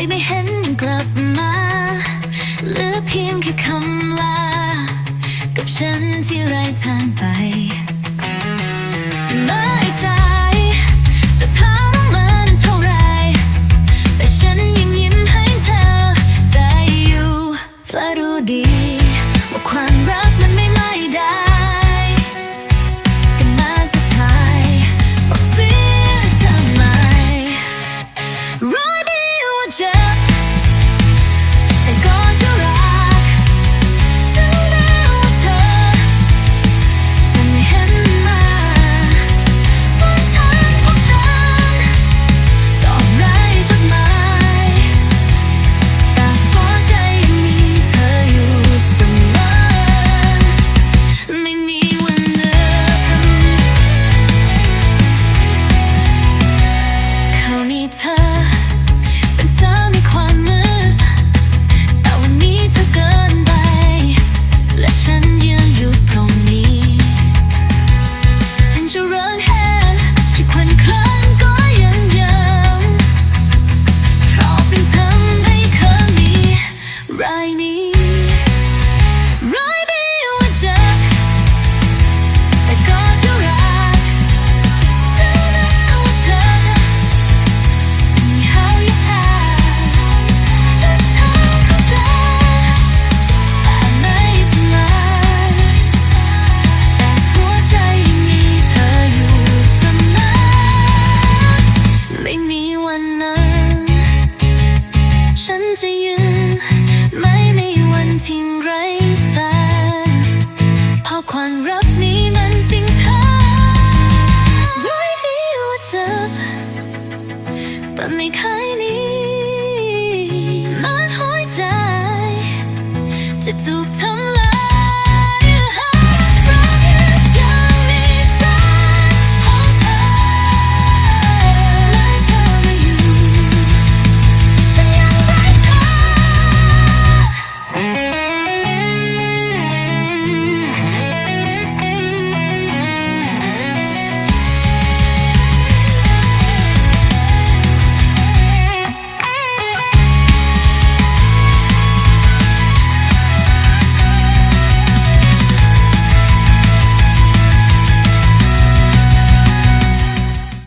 ยไม่เห็นกลับมาเหลือเพียงแค่คำลา กับฉันที่ไร้ทางไป รายนี้ร้ายไม่ว่าจะแต่ก็จะรักเธนะว่เธอสิ่งหายาสักทางเข้าใจอาไม่ทำลายแต่หัวใจยังมีเธออยู่เสมอไม่มีวันนั้น ฉันจะยืน ทิ้งไร้สเพราะความรักนี้มันจริงท้ร้อยดีว่าเจอแต่ไม่เคยนี้มันหัวใจ จะถูกทำ